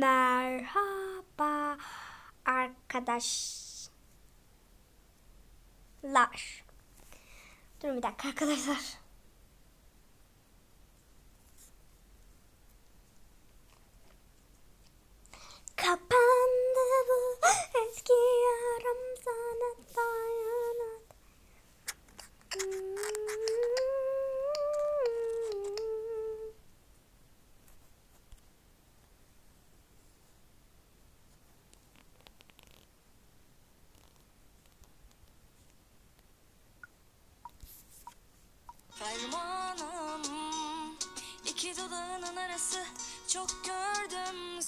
Merhaba arkadaşlar. Durun bir dakika arkadaşlar.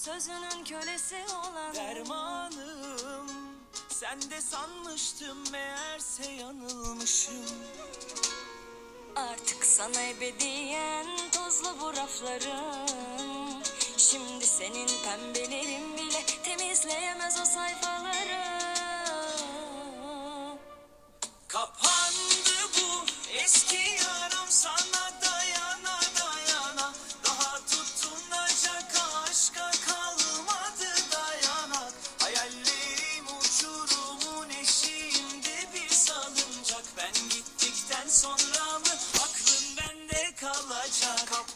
Sözünün kölesi olan Dermanım Sen de sanmıştım meğerse yanılmışım. Artık sana ebediyen tozlu bu raflarım. Şimdi senin pembelerin bile temizleyemez o sayfaları. Kapandı bu eski much I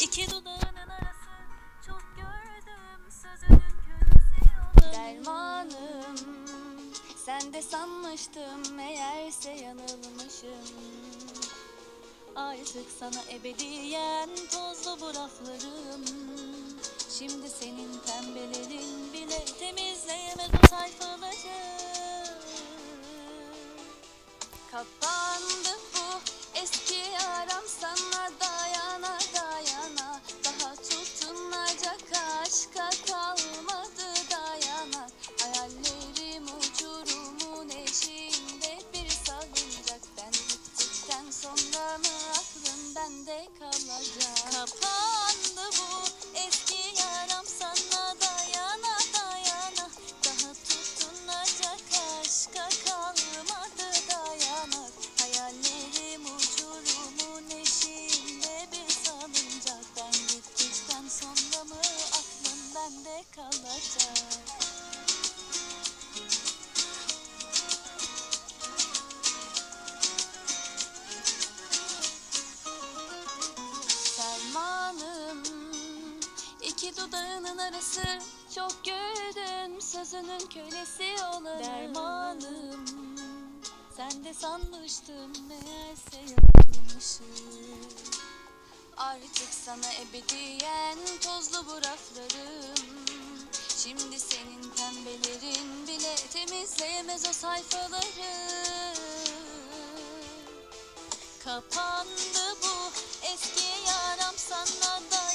İki dudağının arası çok gördüm. Sözünün kölesi Dermanım sen de sanmıştım meğerse yanılmışım. Artık sana ebediyen tozlu bu raflarım Şimdi senin pembelerin bile temizleyemez bu sayfaları. Kapandı dudağının arası. Çok güldün sözünün kölesi olanı. Dermanım sen de sanmıştım meğerse yanılmışım Artık sana ebediyen tozlu bu raflarım Şimdi senin pembelerin bile temizleyemez o sayfaları. Kapandı bu eski yaram sana da